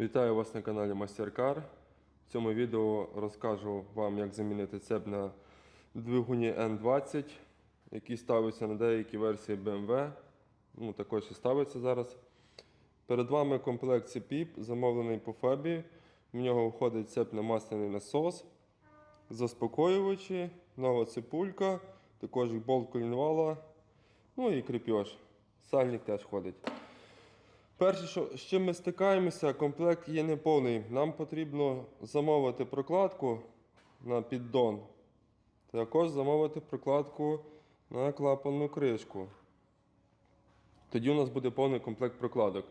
Вітаю вас на каналі MasterCar. В цьому відео розкажу вам, як замінити цеп на двигуні N20, який ставиться на деякі версії BMW. Ну, також і ставиться зараз. Перед вами комплект цепів, замовлений по Фебі. В нього входить цеп на масляний насос, заспокоювачі, нова цепулька, також болт колінвала, ну і кріпеж. Сальник теж входить. Перше, що, з чим ми стикаємося, комплект є неповний. Нам потрібно замовити прокладку на піддон. Також замовити прокладку на клапанну кришку. Тоді у нас буде повний комплект прокладок.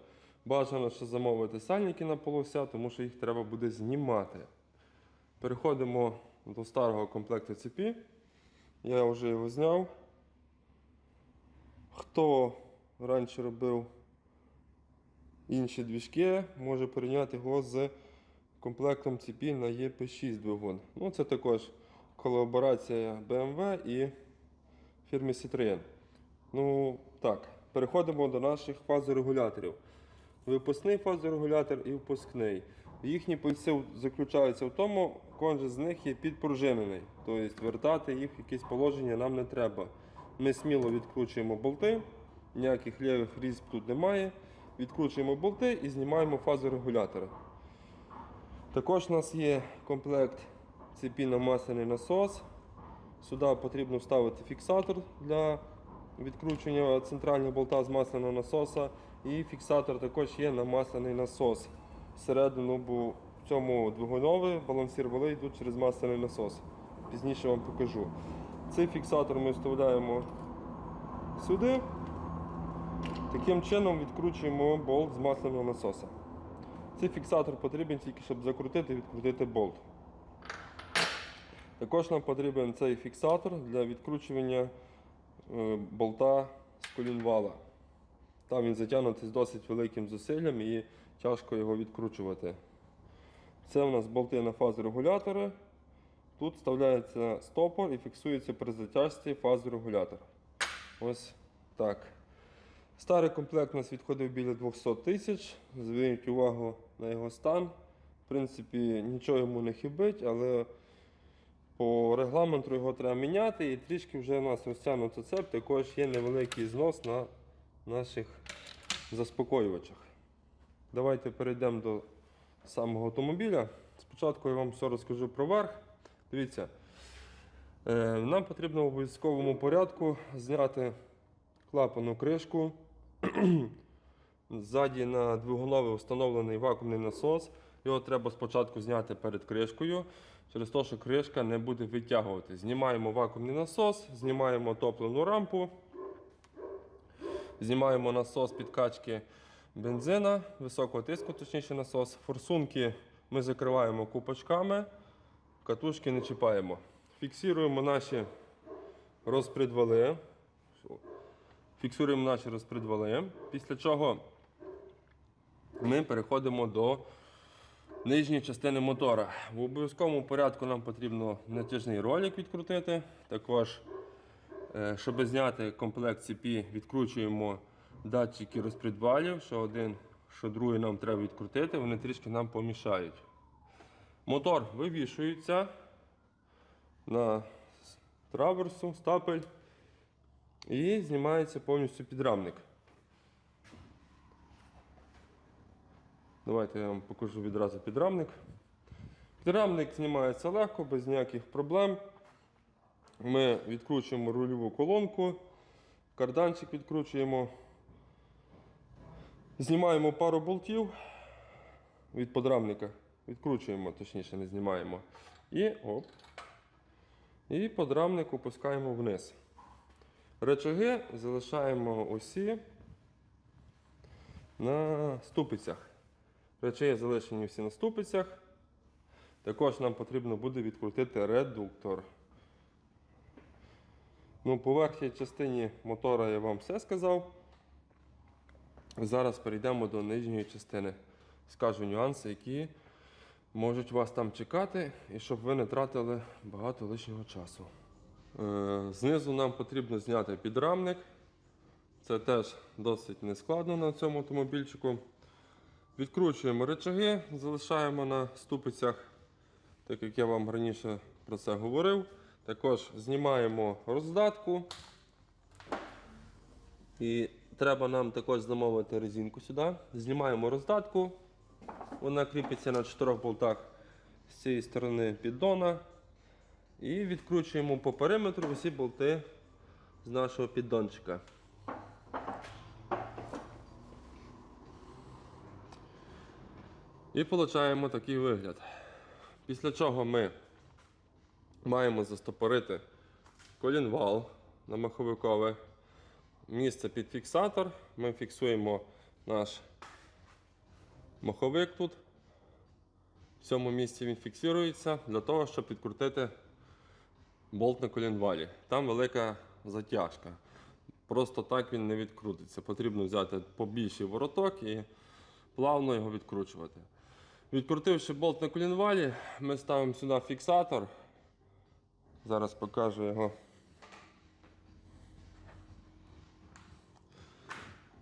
Бажано ще замовити сальники на полося, тому що їх треба буде знімати. Переходимо до старого комплекту цепі. Я вже його зняв. Хто раніше робив інші двіжки, може порівняти його з комплектом цепі на EP6 двигун. Ну, це також колаборація BMW і фірми Citroën. Ну, так, переходимо до наших фазорегуляторів. Випускний фазорегулятор і впускний. Їхній посил заключається в тому, кожен з них є підпружинений. Тобто вертати їх в якесь положення нам не треба. Ми сміло відкручуємо болти, ніяких лівих різьб тут немає. Відкручуємо болти і знімаємо фазу регулятора. Також у нас є комплект цепі на масляний насос. Сюди потрібно вставити фіксатор для відкручування центрального болта з масляного насоса. І фіксатор також є на масляний насос. Всередину бо в цьому двигунові балансір вали йдуть через масляний насос. Пізніше вам покажу. Цей фіксатор ми вставляємо сюди. Таким чином відкручуємо болт з масляного насоса. Цей фіксатор потрібен тільки, щоб закрутити і відкрутити болт. Також нам потрібен цей фіксатор для відкручування е, болта з колінвала. Там він затягнутий з досить великим зусиллям і тяжко його відкручувати. Це у нас болти на фазорегулятори. Тут вставляється стопор і фіксується при затяжці фазорегулятор. Ось так. Старий комплект у нас відходив біля 200 тисяч. Зверніть увагу на його стан. В принципі, нічого йому не хибить, але по регламенту його треба міняти і трішки вже у нас розтягнуто цеп, також є невеликий знос на наших заспокоювачах. Давайте перейдемо до самого автомобіля. Спочатку я вам все розкажу про верх. Дивіться, е, нам потрібно в обов'язковому порядку зняти клапану кришку. Ззаді на двигуновий встановлений вакуумний насос. Його треба спочатку зняти перед кришкою, через те, що кришка не буде витягувати. Знімаємо вакуумний насос, знімаємо топливну рампу, знімаємо насос підкачки бензина, високого тиску, точніше насос. Форсунки ми закриваємо купочками, катушки не чіпаємо. Фіксуємо наші розпредвали. Фіксуємо наші розпредвали, після чого ми переходимо до нижньої частини мотора. В обов'язковому порядку нам потрібно натяжний ролик відкрутити. Також, е, щоб зняти комплект цепі, відкручуємо датчики розпредвалів, що один, що другий нам треба відкрутити, вони трішки нам помішають. Мотор вивішується на траверсу, стапель. І знімається повністю підрамник. Давайте я вам покажу відразу підрамник. Підрамник знімається легко, без ніяких проблем. Ми відкручуємо рульову колонку, карданчик відкручуємо, знімаємо пару болтів від подрамника. Відкручуємо, точніше, не знімаємо. І оп. І подрамник опускаємо вниз. Речаги залишаємо усі на ступицях. Речаги залишені всі на ступицях. Також нам потрібно буде відкрутити редуктор. Ну, по верхній частині мотора я вам все сказав. Зараз перейдемо до нижньої частини. Скажу нюанси, які можуть вас там чекати, і щоб ви не тратили багато лишнього часу. Е, Знизу нам потрібно зняти підрамник. Це теж досить нескладно на цьому автомобільчику. Відкручуємо речаги, залишаємо на ступицях, так як я вам раніше про це говорив. Також знімаємо роздатку. І треба нам також замовити резинку сюди. Знімаємо роздатку. Вона кріпиться на чотирьох болтах з цієї сторони піддона. І відкручуємо по периметру усі болти з нашого піддончика. І отримуємо такий вигляд. Після чого ми маємо застопорити колінвал на маховикове місце під фіксатор. Ми фіксуємо наш маховик тут. В цьому місці він фіксується для того, щоб підкрутити болт на колінвалі. Там велика затяжка. Просто так він не відкрутиться. Потрібно взяти побільший вороток і плавно його відкручувати. Відкрутивши болт на колінвалі, ми ставимо сюди фіксатор. Зараз покажу його.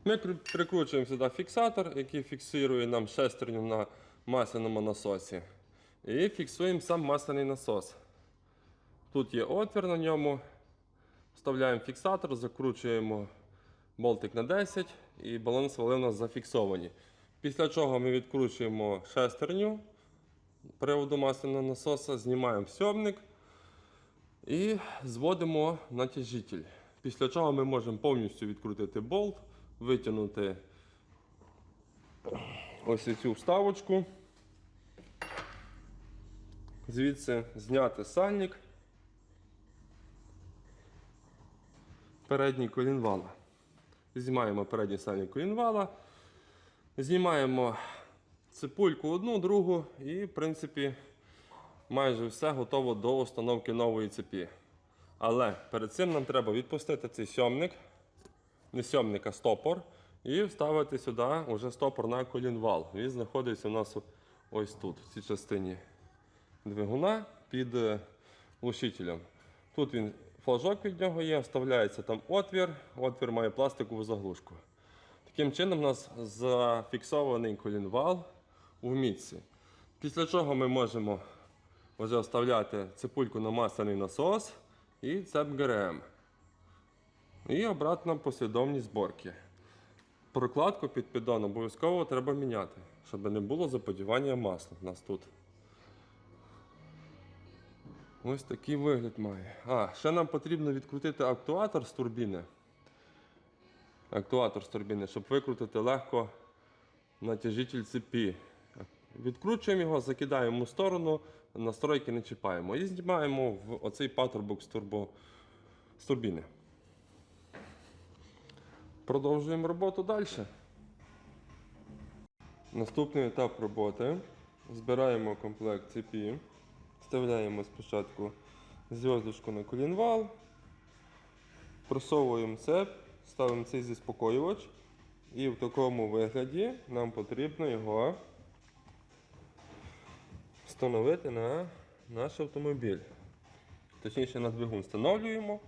Ми прикручуємо сюди фіксатор, який фіксує нам шестерню на масляному насосі. І фіксуємо сам масляний насос. Тут є отвір на ньому. Вставляємо фіксатор, закручуємо болтик на 10 і баланс вали у нас зафіксовані. Після чого ми відкручуємо шестерню приводу масляного насоса, знімаємо сьомник і зводимо натяжитель. Після чого ми можемо повністю відкрутити болт, витягнути ось цю вставочку. Звідси зняти сальник. Передній колінвала. Знімаємо передній сальник колінвала. Знімаємо ципульку одну, другу і, в принципі, майже все готово до установки нової цепі. Але перед цим нам треба відпустити цей сьомник, не сьомник, а стопор, і вставити сюди вже стопор на колінвал. Він знаходиться у нас ось тут, в цій частині двигуна під е, глушителем. Тут він флажок від нього є, вставляється там отвір. Отвір має пластикову заглушку. Таким чином у нас зафіксований колінвал у мітці. Після чого ми можемо вже вставляти цепульку на масляний насос і цеп. І обратна послідовність зборки. Прокладку під піддон обов'язково треба міняти, щоб не було заподівання масла у нас тут. Ось такий вигляд має. А, ще нам потрібно відкрутити актуатор з турбіни. Актуатор з турбіни, щоб викрутити легко натяжитель цепі. Відкручуємо його, закидаємо в сторону, настройки не чіпаємо. І знімаємо в оцей патрубок з, турбо... з турбіни. Продовжуємо роботу далі. Наступний етап роботи. Збираємо комплект цепі. Вставляємо спочатку зв'язочку на колінвал, просовуємо цеп, ставимо цей заспокоювач. І в такому вигляді нам потрібно його встановити на наш автомобіль. Точніше на двигун встановлюємо.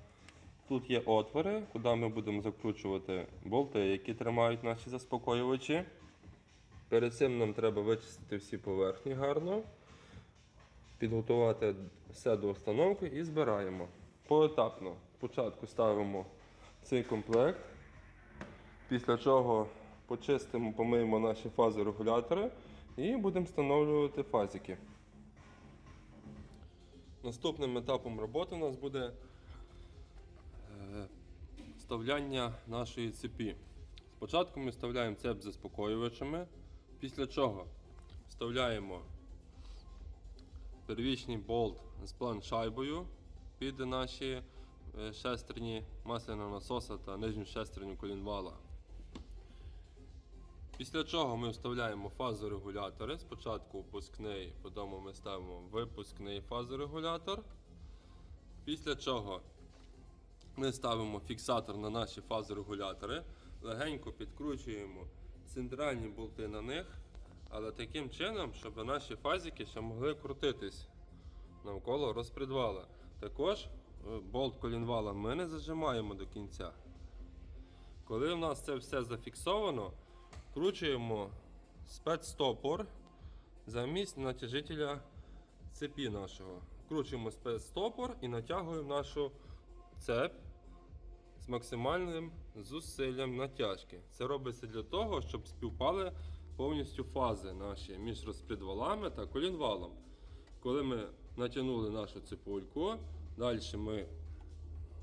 Тут є отвори, куди ми будемо закручувати болти, які тримають наші заспокоювачі. Перед цим нам треба вичистити всі поверхні гарно підготувати все до установки і збираємо. Поетапно спочатку ставимо цей комплект, після чого почистимо, помиємо наші фази регулятори і будемо встановлювати фазики. Наступним етапом роботи у нас буде е, вставляння нашої цепі. Спочатку ми вставляємо цеп заспокоювачами, після чого вставляємо первічний болт з план-шайбою під наші е, шестерні масляного насоса та нижню шестерню колінвала. Після чого ми вставляємо фазорегулятори. Спочатку впускний, потім ми ставимо випускний фазорегулятор. Після чого ми ставимо фіксатор на наші фазорегулятори, легенько підкручуємо центральні болти на них, але таким чином, щоб наші фазики ще могли крутитись навколо розпредвала. Також е, болт колінвала ми не зажимаємо до кінця. Коли в нас це все зафіксовано, вкручуємо спецстопор замість натяжителя цепі нашого. Вкручуємо спецстопор і натягуємо нашу цеп з максимальним зусиллям натяжки. Це робиться для того, щоб співпали повністю фази наші між розпредвалами та колінвалом. Коли ми натягнули нашу цепульку, далі ми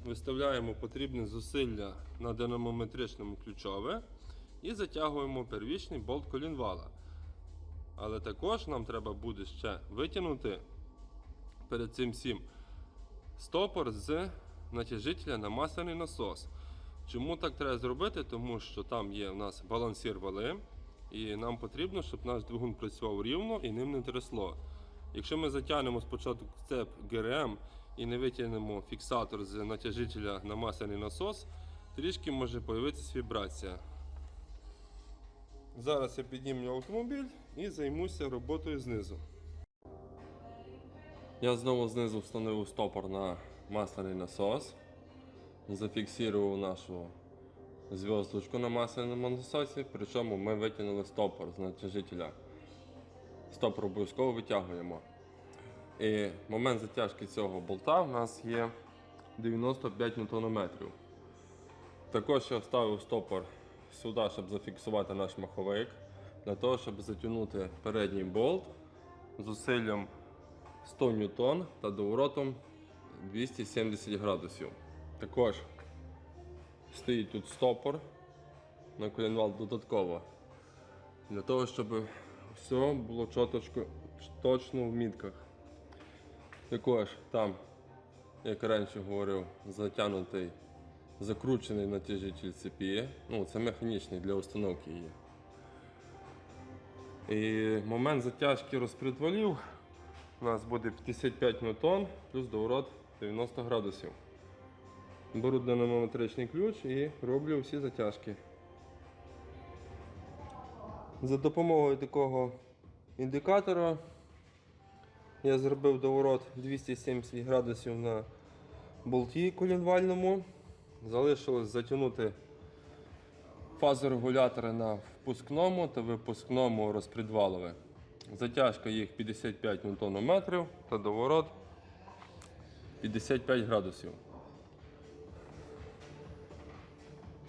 виставляємо потрібне зусилля на динамометричному ключове і затягуємо первічний болт колінвала. Але також нам треба буде ще витягнути перед цим всім стопор з натяжителя на масляний насос. Чому так треба зробити? Тому що там є у нас балансір вали, і нам потрібно, щоб наш двигун працював рівно і ним не трясло. Якщо ми затягнемо спочатку цеп ГРМ і не витягнемо фіксатор з натяжителя на масляний насос, трішки може появитися вібрація. Зараз я піднімлю автомобіль і займуся роботою знизу. Я знову знизу встановив стопор на масляний насос. Зафіксував нашу зв'язочку на масляному насосі, причому ми витягнули стопор з натяжителя. Стопор обов'язково витягуємо. І момент затяжки цього болта в нас є 95 Нм. Також я вставив стопор сюди, щоб зафіксувати наш маховик, для того, щоб затягнути передній болт зусиллям 100 ньютон та доворотом 270 градусів. Також стоїть тут стопор на колінвал додатково. Для того, щоб все було чоточко, точно в мітках. Також там, як раніше говорив, затягнутий закручений натяжитель цепі. Ну, це механічний для установки її. І момент затяжки розпредвалів у нас буде 55 ньютон плюс доворот 90 градусів. Беру динамометричний ключ і роблю всі затяжки. За допомогою такого індикатора я зробив доворот 270 градусів на болті колінвальному. Залишилось затягнути фазорегулятори на впускному та випускному розпредвалове. Затяжка їх 55 Нм та доворот 55 градусів.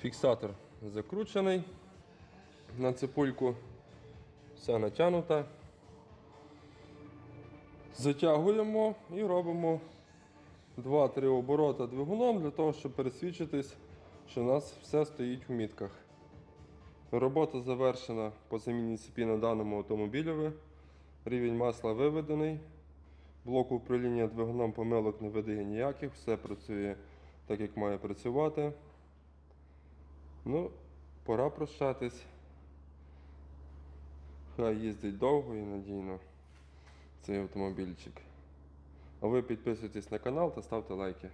Фіксатор закручений на цепульку, все натягнуто. Затягуємо і робимо 2-3 оборота двигуном для того, щоб пересвідчитись, що у нас все стоїть в мітках. Робота завершена по заміні цепі на даному автомобілеві. Рівень масла виведений. Блок управління двигуном помилок не видає ніяких, все працює так, як має працювати. Ну, пора прощатись. Хай їздить довго і надійно цей автомобільчик. А ви підписуйтесь на канал та ставте лайки.